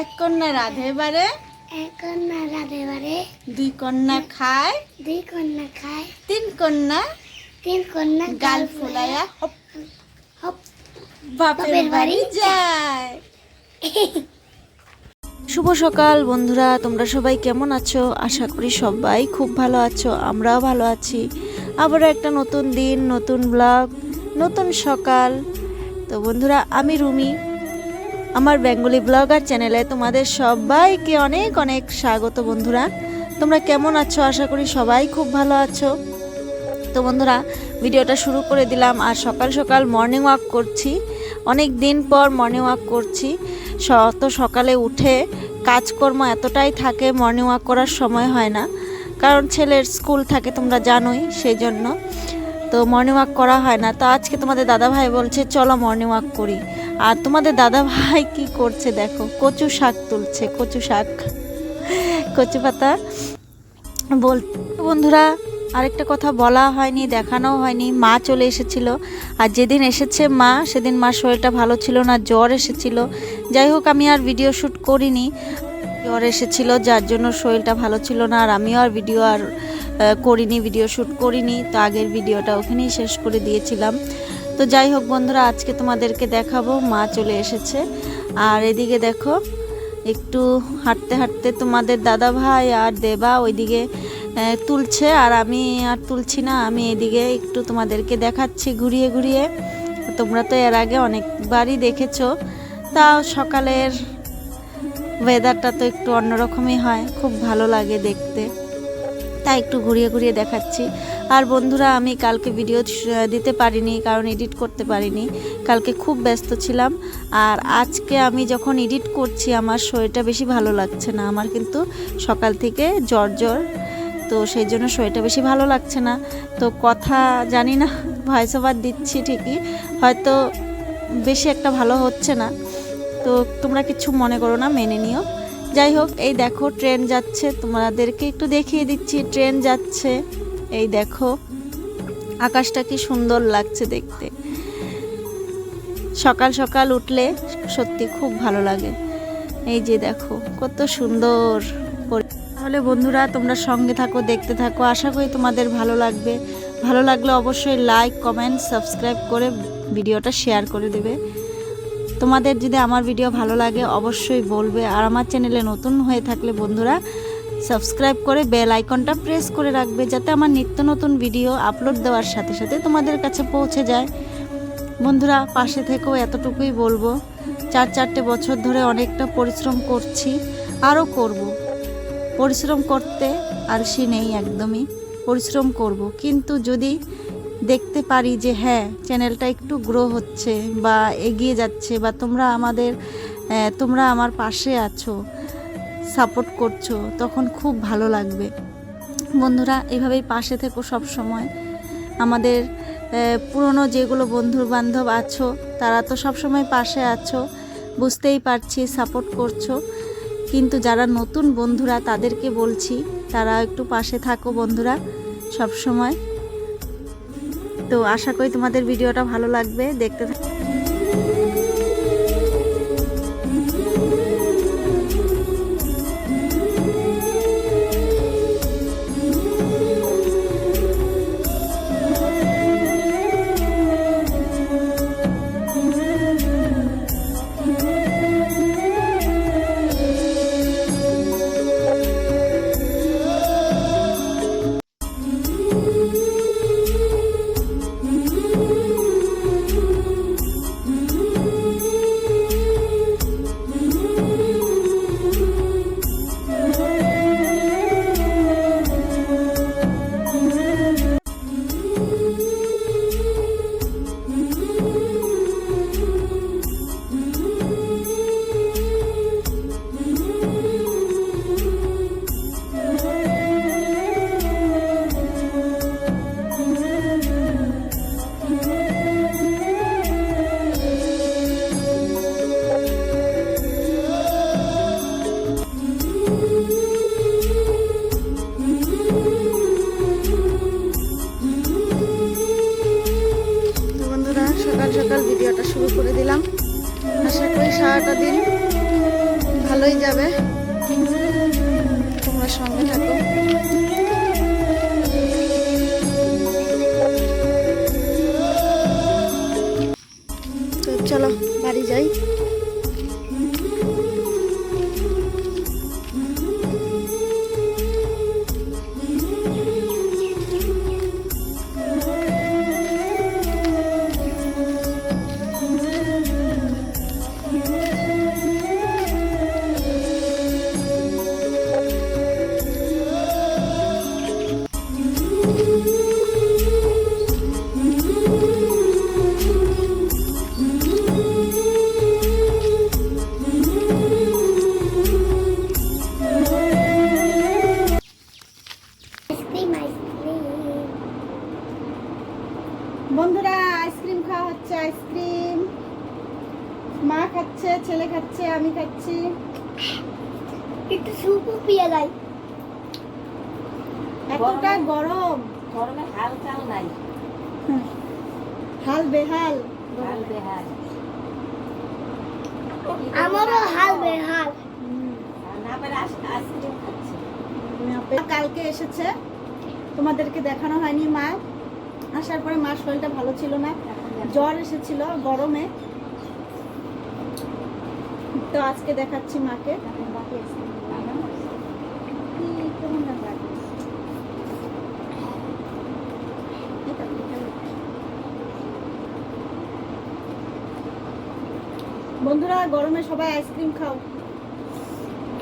এক কন্যা রাধে বারে এক কন্যা রাধে বারে দুই কন্যা খায় দুই কন্যা খায় তিন কন্যা তিন কন্যা গাল ফুলাইয়া হপ হপ। বাপের বাড়ি যায়। শুভ সকাল বন্ধুরা তোমরা সবাই কেমন আছো? আশা করি সবাই খুব ভালো আছো আমরাও ভালো আছি। আবারও একটা নতুন দিন নতুন ব্লগ নতুন সকাল। তো বন্ধুরা আমি রুমি। আমার বেঙ্গলি ব্লগার চ্যানেলে তোমাদের সবাইকে অনেক অনেক স্বাগত বন্ধুরা। তোমরা কেমন আছো? আশা করি সবাই খুব ভালো আছো। তো বন্ধুরা, ভিডিওটা শুরু করে দিলাম আর সকাল সকাল মর্নিং ওয়াক করছি। অনেক দিন পর মর্নিং ওয়াক করছি। তো সকালে উঠে কাজকর্ম এতটাই থাকে মর্নিং ওয়াক করার সময় হয় না। কারণ ছেলের স্কুল থাকে তোমরা জানোই সেই জন্য তো মর্নিং ওয়াক করা হয় না। তো আজকে তোমাদের দাদা ভাই বলছে, চলো মর্নিং ওয়াক করি। আর তোমাদের দাদা ভাই কি করছে দেখো? কচু শাক তুলছে, কচু শাক, কচু পাতা। বল বন্ধুরা, আরেকটা কথা বলা হয়নি দেখানো হয়নি। মা চলে এসেছিল। আর যেদিন এসেছে মা, সেদিন মার শরীরটা ভালো ছিল না, জ্বর এসেছিল। যাই হোক, আমি আর ভিডিও শ্যুট করিনি। জ্বর এসেছিল, যার জন্য শরীরটা ভালো ছিল না। আর আমিও আর ভিডিও আর করিনি ভিডিও শ্যুট করিনি। তো আগের ভিডিওটা ওখানেই শেষ করে দিয়েছিলাম। তো যাই হোক বন্ধুরা, আজকে তোমাদেরকে দেখাবো, মা চলে এসেছে। আর এদিকে দেখো, একটু হাঁটতে হাঁটতে তোমাদের দাদা ভাই আর দেবা ওইদিকে তুলছে। আর আমি আর তুলছি না, আমি এদিকে একটু তোমাদেরকে দেখাচ্ছি ঘুরিয়ে ঘুরিয়ে। তোমরা তো এর আগে অনেকবারই দেখেছ। তাও সকালের ওয়েদারটা তো একটু অন্যরকমই হয়, খুব ভালো লাগে দেখতে। তাই একটু ঘুরিয়ে ঘুরিয়ে দেখাচ্ছি। আর বন্ধুরা, আমি কালকে ভিডিও দিতে পারিনি, কারণ এডিট করতে পারিনি। কালকে খুব ব্যস্ত ছিলাম। আর আজকে আমি যখন এডিট করছি, আমার শরীরটা বেশি ভালো লাগছে না। আমার কিন্তু সকাল থেকে জ্বর জ্বর। তো সেই জন্য শরীরটা বেশি ভালো লাগছে না। তো কথা জানি না ভয়েস ওভার দিচ্ছি ঠিকই। হয়তো বেশি একটা ভালো হচ্ছে না। তো তোমরা কিছু মনে করো না, মেনে নিও। যাই হোক, এই দেখো, ট্রেন যাচ্ছে। তোমাদেরকে একটু দেখিয়ে দিচ্ছি, ট্রেন যাচ্ছে। এই দেখো, আকাশটা কি সুন্দর লাগছে দেখতে। সকাল সকাল উঠলে সত্যি খুব ভালো লাগে। এই যে দেখো, কত সুন্দর তাহলে বন্ধুরা, তোমরা সঙ্গে থাকো, দেখতে থাকো। আশা করি তোমাদের ভালো লাগবে। ভালো লাগলে অবশ্যই লাইক কমেন্ট সাবস্ক্রাইব করে ভিডিওটা শেয়ার করে দেবে। তোমাদের যদি আমার ভিডিও ভালো লাগে, অবশ্যই বলবে। আর আমার চ্যানেলে নতুন হয়ে থাকলে বন্ধুরা, সাবস্ক্রাইব করে বেল আইকনটা প্রেস করে রাখবে, যাতে আমার নিত্য নতুন ভিডিও আপলোড দেওয়ার সাথে সাথে তোমাদের কাছে পৌঁছে যায়। বন্ধুরা, পাশে থেকেও এতটুকুই বলব, চার চারটে বছর ধরে অনেকটা পরিশ্রম করছি, আরও করব। পরিশ্রম করতে আর আলসি নেই একদমই, পরিশ্রম করব। কিন্তু যদি দেখতে পারি যে হ্যাঁ চ্যানেলটা একটু গ্রো হচ্ছে বা এগিয়ে যাচ্ছে বা তোমরা আমাদের তোমরা আমার পাশে আছো সাপোর্ট করছ, তখন খুব ভালো লাগবে। বন্ধুরা, এভাবেই পাশে থেকো সব সময়। আমাদের পুরনো যেগুলো বন্ধু বান্ধব আছো, তারা তো সব সময় পাশে আছো, বুঝতেই পারছি সাপোর্ট করছ। কিন্তু যারা নতুন বন্ধুরা, তাদেরকে বলছি, তারা একটু পাশে থাকো বন্ধুরা, সব সময়। তো আশা করি তোমাদের ভিডিওটা ভালো লাগবে দেখতে তোমরা সঙ্গে থাকো তো খাচ্ছে আমি খাচ্ছি একটু সুপও পিয়া যায় এতটা গরম গরমে। হাল চাল নাই। হাল বেহাল। হাল বেহাল। আমারও হাল বেহাল। কালকে এসেছে। তোমাদেরকে দেখানো হয়নি মা। আসার পরে মার শরীরটা ভালো ছিল না। জ্বর এসেছিল গরমে। তো আজকে দেখাচ্ছি মাকে। বন্ধুরা গরমে সবাই আইসক্রিম খাও।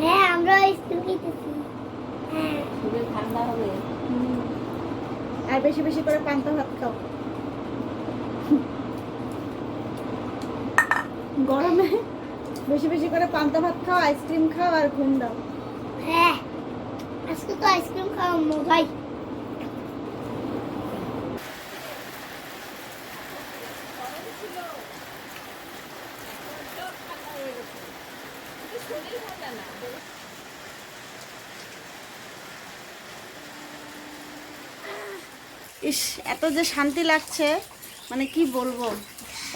হ্যাঁ আমরা আইসক্রিম খেতেছি। হ্যাঁ। শরীর ঠান্ডা হবে। আর বেশি বেশি করে পান্তা ভাত খাও। গরমে বেশি বেশি করে পান্তা ভাত খাও আইসক্রিম খাও আর ঘুম দাও। হ্যাঁ আজকে তো আইসক্রিম খাওয়া মজাই ইস এত যে শান্তি লাগছে মানে কি বলব?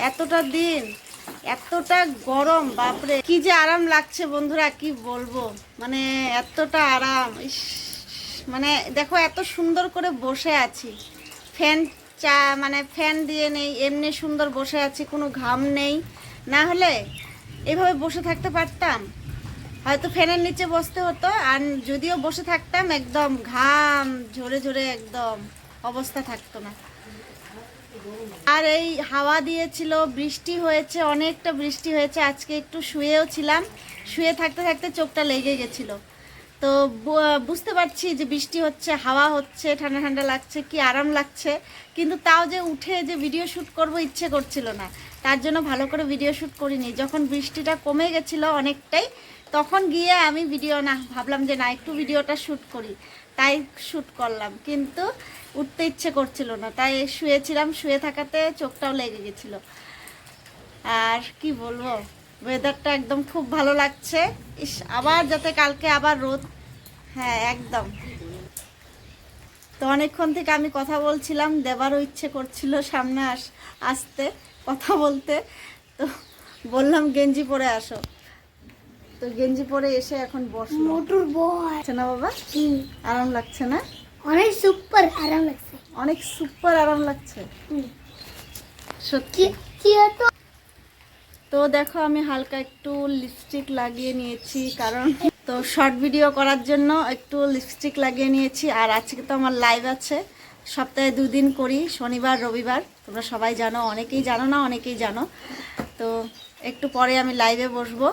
এতটা দিন এতটা গরম, বাপরে। কি যে আরাম লাগছে বন্ধুরা, কি বলব? মানে এতটা আরাম, ইস মানে দেখো এত সুন্দর করে বসে আছি। ফ্যান চা মানে ফ্যান দিয়ে নেই, এমনি সুন্দর বসে আছি, কোনো ঘাম নেই। না হলে এভাবে বসে থাকতে পারতাম। হয়তো ফ্যানের নিচে বসতে হতো, আর যদিও বসে থাকতাম, একদম ঘাম, ঝরে ঝরে একদম অবস্থা থাকতো না। আর এই হাওয়া দিয়েছিল, বৃষ্টি হয়েছে, অনেকটা বৃষ্টি হয়েছে, আজকে একটু শুয়েও ছিলাম। শুয়ে থাকতে থাকতে চোখটা লেগে গেছিল। তো বুঝতে পারছি যে বৃষ্টি হচ্ছে, হাওয়া হচ্ছে, ঠান্ডা ঠান্ডা লাগছে, কি আরাম লাগছে, কিন্তু তাও যে উঠে যে ভিডিও শ্যুট করব ইচ্ছে করছিল না। তার জন্য ভালো করে ভিডিও শ্যুট করিনি। যখন বৃষ্টিটা কমে গেছিল অনেকটাই, তখন গিয়ে আমি ভিডিও না, ভাবলাম যে না, একটু ভিডিওটা শ্যুট করি। তাই শ্যুট করলাম। কিন্তু উঠতে ইচ্ছে করছিল না। তাই শুয়েছিলাম, শুয়ে থাকাতে চোখটাও লেগে গেছিল। আর কি বলব ওয়েদারটা একদম খুব ভালো লাগছে। ইস, আবার যাতে কালকে আবার রোদ। হ্যাঁ একদম। তো অনেকক্ষণ থেকে আমি কথা বলছিলাম, দেবারও ইচ্ছে করছিল সামনে আস, আসতে, কথা বলতে। তো বললাম, গেঞ্জি পরে আসো। তো গেঞ্জি পরে এসে এখন বসল। মোটর বয়। না বাবা? হুম, আরাম লাগছে না? অনেক সুপার আরাম লাগছে। অনেক সুপার আরাম লাগছে। সত্যি। কি কি তো দেখো আমি হালকা একটু লিপস্টিক লাগিয়ে নিয়েছি কারণ তো শর্ট ভিডিও করার জন্য একটু লিপস্টিক লাগিয়ে নিয়েছি আর আজকে তো আমার লাইভ আছে। সপ্তাহে দুদিন করি শনিবার রবিবার। তোমরা সবাই জানো অনেকেই জানো না অনেকেই জানো। তো একটু পরে আমি লাইভে বসবো।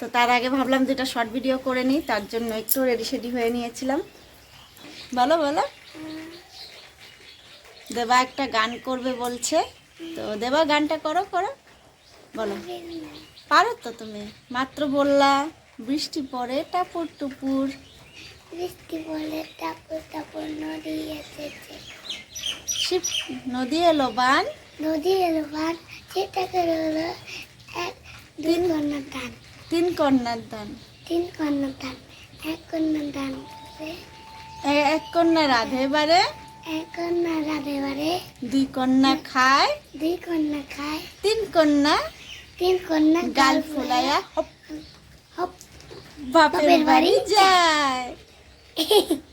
তো তার আগে ভাবলাম যে এটা শর্ট ভিডিও করে নিই তার জন্য একটু রেডি সেডি হয়ে নিয়েছিলাম। বলো বলো। দেবা একটা গান করবে বলছে। তো দেবা গানটা করো করো। বলো। পারো তো তুমি। মাত্র বললা বৃষ্টি পড়ে টাপুর টুপুর। বৃষ্টি বলে টাপুর টাপুর নদী এসেছে। শিব নদী এলো বান। নদী এলো বান। সেটা করে হলো এক দুই দান তিন কন্যার দান। তিন কন্যার দান। এক কন্যার দান এক কন্যা রাধে বারে। এক কন্যা রাধে বারে। দুই কন্যা খায়। দুই কন্যা খায়। তিন কন্যা তিন কন্যা গাল ফুলাইয়া হপ। হপ। বাপের বাড়ি যায়।